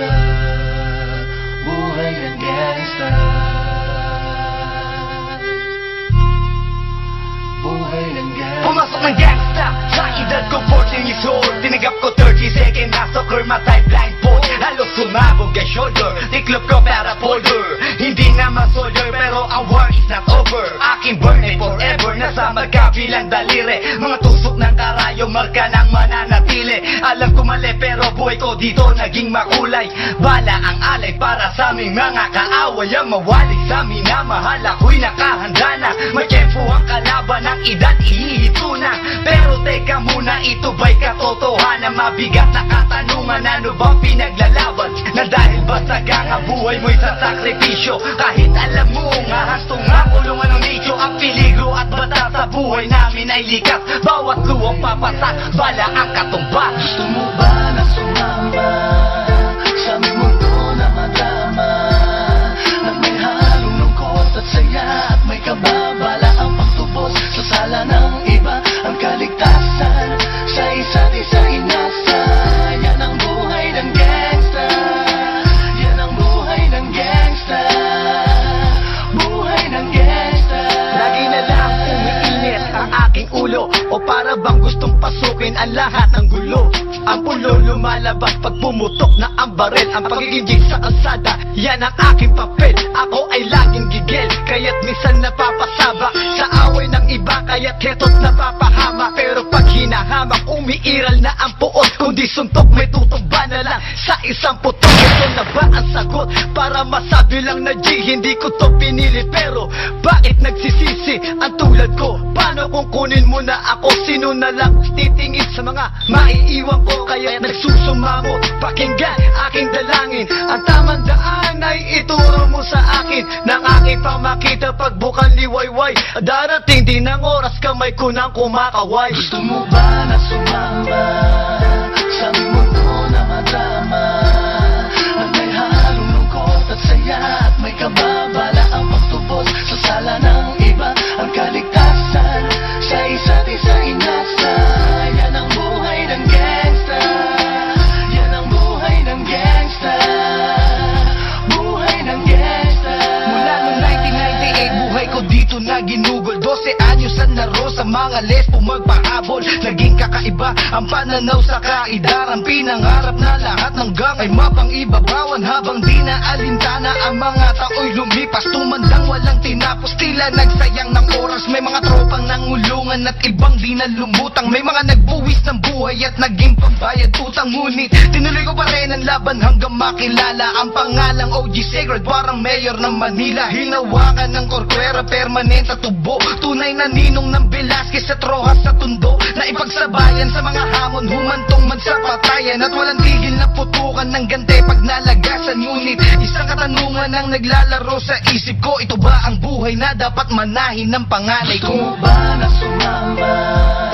gangsta Buhay ng gangsta Buhay ng gangsta Pumasok ng gangsta Sa edad ko 14 years old. Tinigap ko 30 second na soccer Matay blind po Halos sumabog ang shoulder Tiklop ko para polder Hindi naman soldier Pero ang war is not over. Aking burn ay forever Nasa magkabilang daliri. Mga tusok ng karayo Marka ng mananatili. Alam ko mali pero ko dito naging makulay. Bala ang alay para sa aming mga kaaway. Ang mawali sa minamahal Ako'y nakahanda na. May tempo ang kalaban ng edad ihihito na. Pero teka muna ito ba'y katotohanan? Mabigat na katanungan ano bang pinaglalaban? Na dahil ba sagang ang buhay mo'y sa sakripisyo? Kahit alam mo nga hastong nga kulungan ng nicho. Ang peligro at bata sa buhay namin ay likas. Bawat luwang papasak, bala ang katumba. Gusto mo ba na ang lahat ng gulo. Ang pulo lumalabas pag pumutok na ang baril. Ang pagiging jig sa kalsada, yan ang aking papel. Ako ay laging gigil, kaya't minsan napapasaba. Sa away ng iba, kaya't keto't napapahama. Pero pag hinahamak, umiiral na ang puot. Kundi suntok may tutuba na lang sa isang putok. Ito na ba ang sagot? Para masabi lang na G, hindi ko to pinili. Pero bakit nagsisisi ang tulad ko? Paano kung kunin mo na ako? Sino na lang titingin sa mga maiiwan ko? Kaya nagsusumamo Pakinggan aking dalangin. Ang tamang daan ay ituro mo sa akin. Nang aking pamakita pagbukan liwayway. Darating din ang oras kamay ko nang kumakaway. Gusto mo ba na sumama ginugol 12 anyos ang laro sa mga lesbo magpahabol Naging kakaiba ang pananaw sa kaidaran Pinangarap na lahat ng gang ay mapang-ibabawan Habang di na alintana ang mga tao'y lumipas. Tumandang walang tinapos, tila nagsayang ng oras. May mga tropang nangulungan at ibang di na lumutang May mga nagbuwis ng buhay at naging pambayad utang. Ngunit tinuloy ko pa rin ang laban hanggang makilala Ang pangalang OG Sacred parang mayor ng Manila. Hinawakan ng korkwera permanent at tubo. Tunay na ninong ng At Rojas sa tundo Na ipagsabayan sa mga hamon Humantong man sa patayan At walang tigil na putukan ng gante pag nalagasan Ngunit isang katanungan ang naglalaro sa isip ko Ito ba ang buhay na dapat manahin ng panganay Gusto mo ko? ba na sumama